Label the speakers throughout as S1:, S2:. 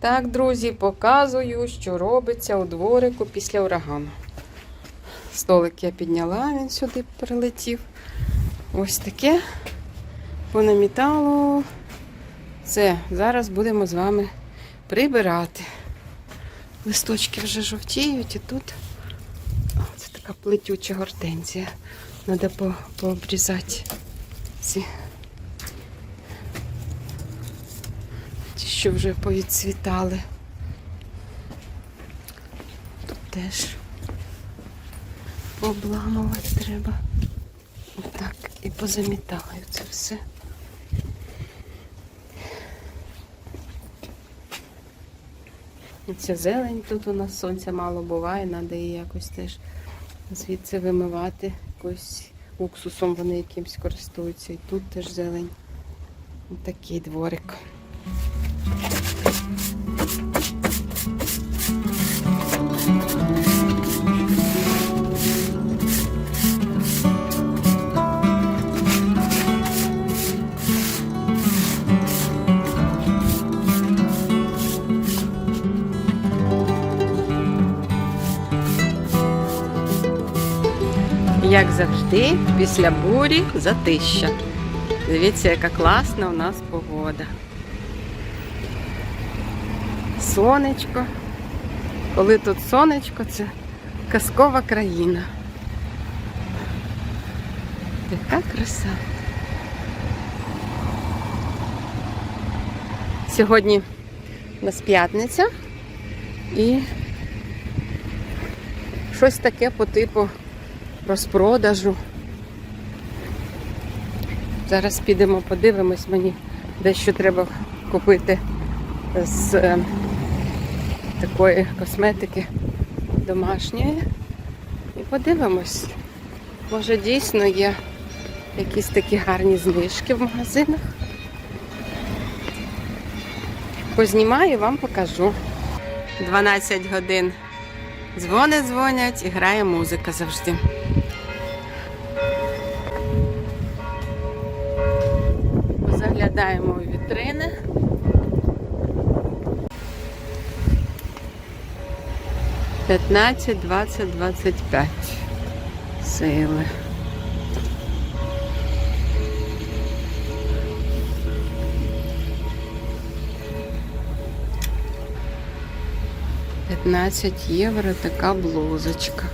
S1: Так, друзі, показую, що робиться у дворику після урагану. Столик я підняла, він сюди прилетів. Ось таке понамітало. Це зараз будемо з вами прибирати. Листочки вже жовтіють і тут це така плетюча гортензія. Треба пообрізати ці. Що вже повідцвітали. Тут теж обламувати треба. Отак і позамітаю це все. І Ця зелень тут у нас сонця мало буває, треба її якось теж звідси вимивати. Якось уксусом вони якимсь користуються. І тут теж зелень. Такий дворик. Як завжди, після бурі затища. Дивіться, яка класна у нас погода. Сонечко. Коли тут сонечко, це казкова країна. Яка краса. Сьогодні у нас п'ятниця і щось таке по типу розпродажу. Зараз підемо, подивимось, мені дещо треба купити з е, такої косметики домашньої. І подивимось. Може дійсно є якісь такі гарні знижки в магазинах. Познімаю вам покажу. 12 годин. Дзвони дзвонять і грає музика завжди. Заглядаємо у вітрини. П'ятнадцять, двадцять, двадцять п'ять. Сили. П'ятнадцять євро така блузочка.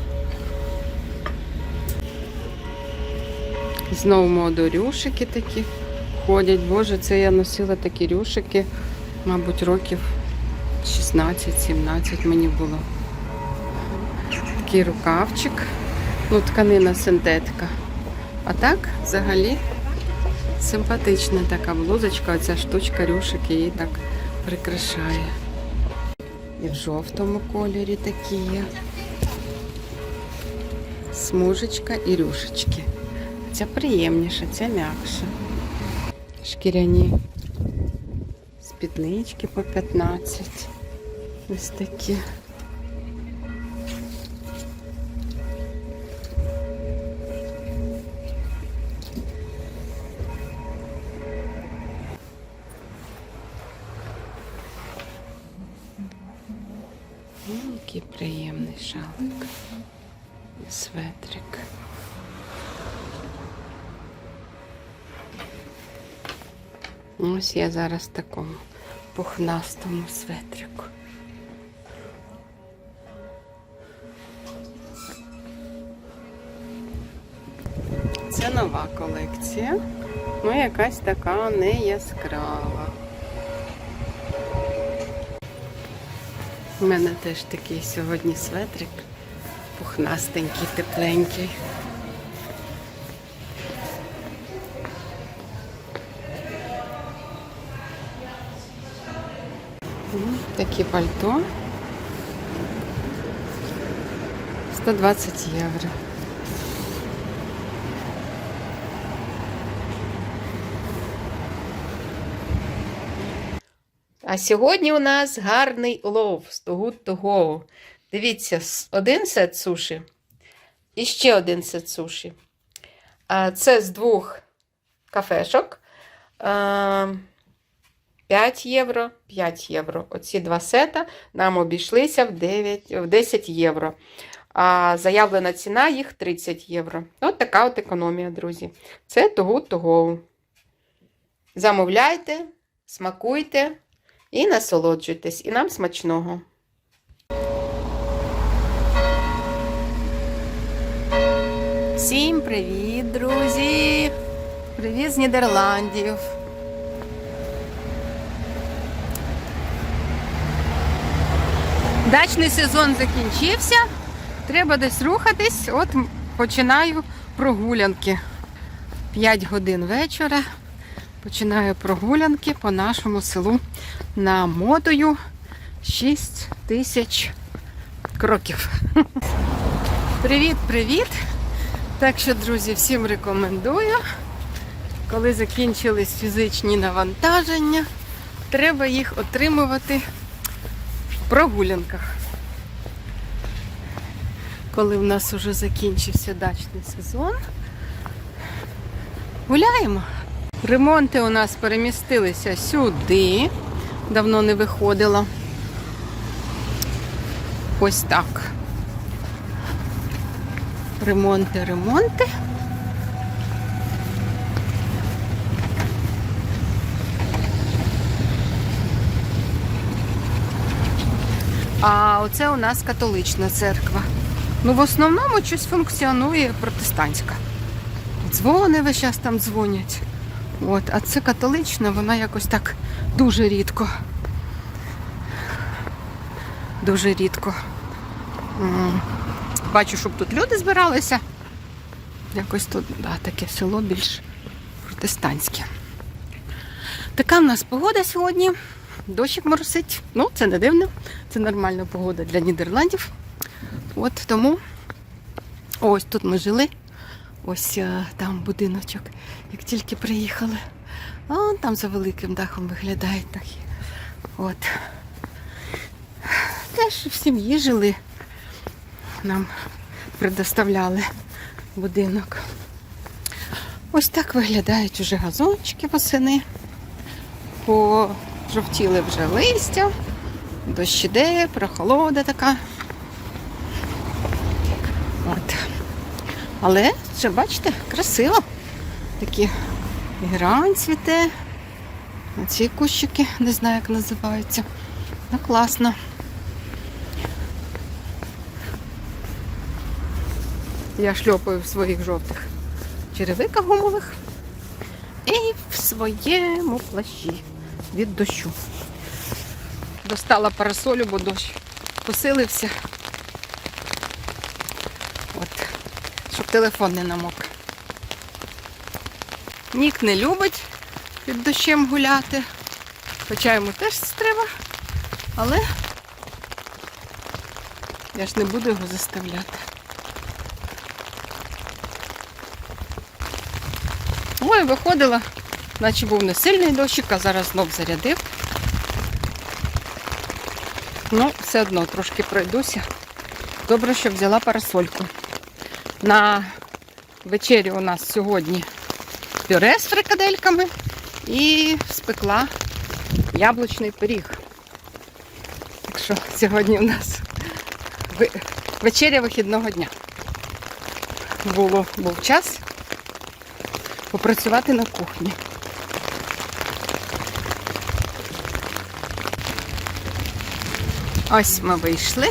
S1: Знову моду рюшики такі ходять. Боже, це я носила такі рюшики, мабуть, років 16-17 мені було. Такий рукавчик. Ну, тканина синтетика. А так, взагалі, симпатична така блузочка, оця штучка рюшик її так прикрашає. І в жовтому кольорі такі є. Смужечка і рюшечки. Ця приємніша, ця м'якша. Шкіряні спіднички по 15. Ось такі. Який приємний шалик. і Светрик. Ось я зараз в такому пухнастому светрику. Це нова колекція. Ну, якась така не яскрава. У мене теж такий сьогодні светрик. Пухнастенький, тепленький. Такі пальто. 120 євро. А сьогодні у нас гарний улов з To Go. Дивіться, один сет суші і ще один сет суші. Це з двох кафешок. А, 5 євро, 5 євро. Оці два сета нам обійшлися в, 9, в 10 євро. А заявлена ціна їх 30 євро. От така от економія, друзі. Це того того. Замовляйте, смакуйте і насолоджуйтесь. І нам смачного. Всім привіт, друзі! Привіт з Нідерландів. Дачний сезон закінчився. Треба десь рухатись. От починаю прогулянки. 5 годин вечора. Починаю прогулянки по нашому селу намотою 6 тисяч кроків. Привіт, привіт! Так що, друзі, всім рекомендую. Коли закінчились фізичні навантаження, треба їх отримувати прогулянках. Коли в нас вже закінчився дачний сезон, гуляємо. Ремонти у нас перемістилися сюди. Давно не виходила. Ось так. Ремонти, ремонти. А оце у нас католична церква. Ну, в основному щось функціонує протестантська. Дзвони весь час там дзвонять. От, а це католична, вона якось так дуже рідко. Дуже рідко. Бачу, щоб тут люди збиралися. Якось тут да, таке село більш протестантське. Така в нас погода сьогодні. Дощик моросить. Ну, це не дивно. Це нормальна погода для Нідерландів. От тому ось тут ми жили. Ось е, там будиночок, як тільки приїхали. А там за великим дахом виглядає так. От. Теж в сім'ї жили. Нам предоставляли будинок. Ось так виглядають уже газончики восени. Пожовтіли вже листя, дощ іде, прохолода така. От. Але ще бачите, красиво. Такі грань цвіте. Ці кущики, не знаю, як називаються. Ну, класно. Я шльопаю в своїх жовтих черевиках гумових і в своєму плащі від дощу. Достала парасолю, бо дощ посилився. От, щоб телефон не намок. Нік не любить під дощем гуляти. Хоча йому теж треба, але я ж не буду його заставляти. Ой, виходила, наче був не сильний дощик, а зараз знов зарядив. Ну, все одно трошки пройдуся. Добре, що взяла парасольку. На вечері у нас сьогодні пюре з фрикадельками і спекла яблучний пиріг. Так що сьогодні у нас вечеря вихідного дня. Було, був час попрацювати на кухні. Ось ми вийшли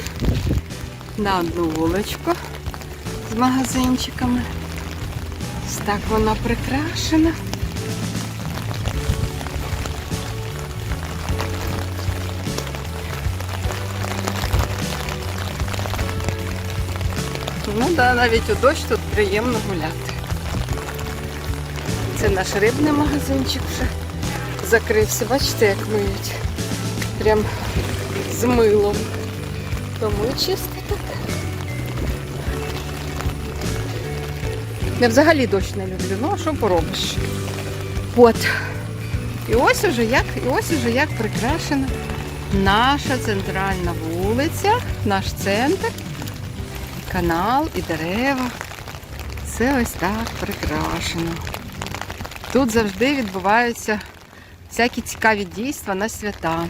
S1: на одну вуличку з магазинчиками. Ось так вона прикрашена. Ну да, навіть у дощ тут приємно гуляти. Це наш рибний магазинчик вже закрився. Бачите, як миють. Прям з милом. Тому чисто. Я взагалі дощ не люблю, ну а що поробиш? От. І ось уже як, і ось уже як прикрашена наша центральна вулиця, наш центр, канал і дерева. Все ось так прикрашено. Тут завжди відбуваються всякі цікаві дійства на свята.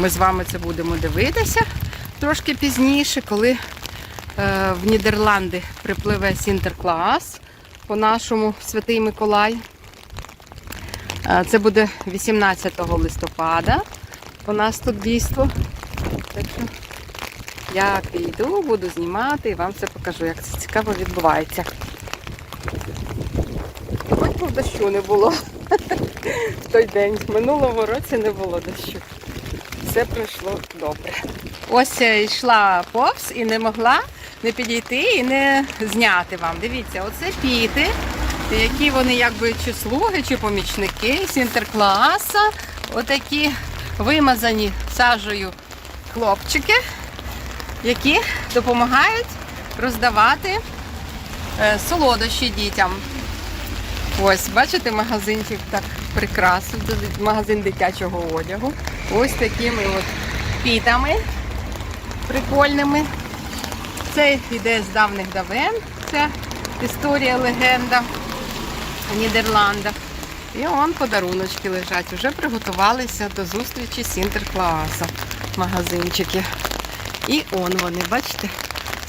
S1: Ми з вами це будемо дивитися трошки пізніше, коли е, в Нідерланди припливе Сінтерклас по нашому Святий Миколай. Е, Це буде 18 листопада. У нас тут дійство. Так що я піду, буду знімати і вам все покажу, як це цікаво відбувається. Хоч би дощу не було в той день. В минулому році не було дощу. Все пройшло добре. Ось йшла повз і не могла не підійти і не зняти вам. Дивіться, оце піти, які вони якби чи слуги, чи помічники з інтеркласа. Отакі вимазані сажею хлопчики, які допомагають роздавати е, солодощі дітям. Ось, бачите, магазинчик так прикрасив, магазин дитячого одягу. Ось такими от пітами прикольними. Це йде з давних давен. Це історія, легенда в Нідерландах. І он подаруночки лежать. Уже приготувалися до зустрічі з Інтеркласом. Магазинчики. І он вони, бачите,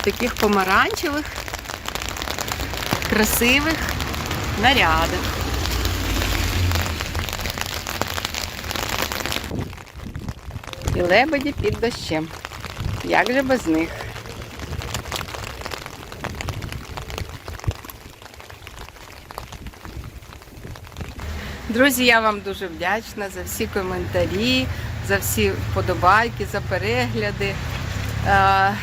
S1: таких помаранчевих, красивих нарядах. І лебеді під дощем. Як же без них? Друзі, я вам дуже вдячна за всі коментарі, за всі вподобайки, за перегляди. Е,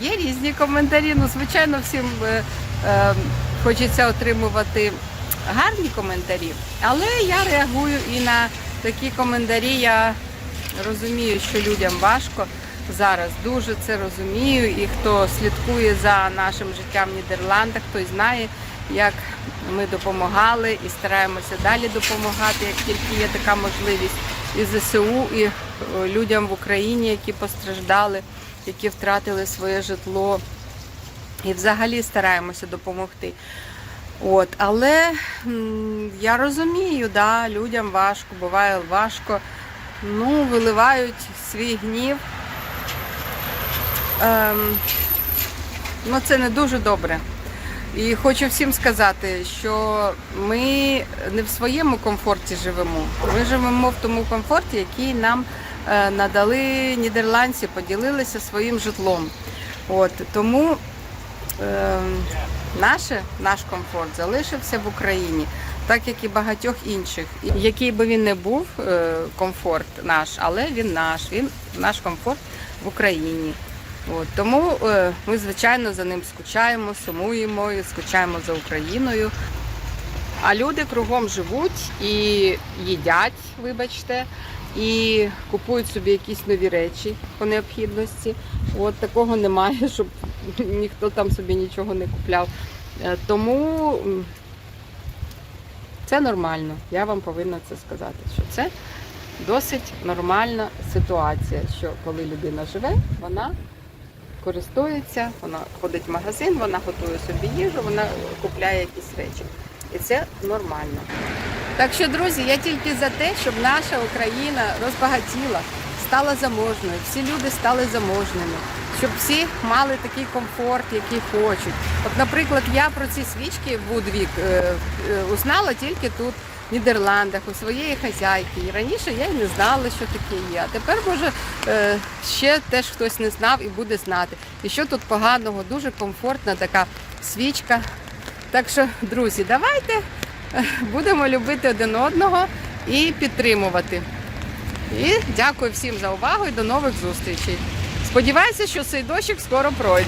S1: є різні коментарі. Ну, звичайно, всім е, е, хочеться отримувати гарні коментарі, але я реагую і на такі коментарі. Я розумію, що людям важко зараз. Дуже це розумію. І хто слідкує за нашим життям в Нідерландах, той знає, як ми допомагали і стараємося далі допомагати, як тільки є така можливість, і ЗСУ, і е, людям в Україні, які постраждали, які втратили своє житло. І взагалі стараємося допомогти. От, але я розумію, да, людям важко, буває важко. Ну, виливають свій гнів. Ем, ну, це не дуже добре. І хочу всім сказати, що ми не в своєму комфорті живемо. Ми живемо в тому комфорті, який нам е, надали нідерландці, поділилися своїм житлом. От, тому е, наше, наш комфорт залишився в Україні, так як і багатьох інших. Який би він не був е, комфорт наш, але він наш, він наш комфорт в Україні. От, тому е, ми, звичайно, за ним скучаємо, сумуємо і скучаємо за Україною. А люди кругом живуть і їдять, вибачте, і купують собі якісь нові речі по необхідності. От такого немає, щоб ніхто там собі нічого не купляв. Е, Тому це нормально. Я вам повинна це сказати, що це досить нормальна ситуація, що коли людина живе, вона користується, вона ходить в магазин, вона готує собі їжу, вона купляє якісь речі. І це нормально. Так що, друзі, я тільки за те, щоб наша Україна розбагатіла, стала заможною, всі люди стали заможними, щоб всі мали такий комфорт, який хочуть. От, наприклад, я про ці свічки Вудвік е, е, узнала тільки тут. В Нідерландах у своєї хазяйки. І раніше я й не знала, що таке є. А тепер, може, е, ще теж хтось не знав і буде знати. І що тут поганого, дуже комфортна така свічка. Так що, друзі, давайте будемо любити один одного і підтримувати. І дякую всім за увагу і до нових зустрічей. Сподіваюся, що цей дощик скоро пройде.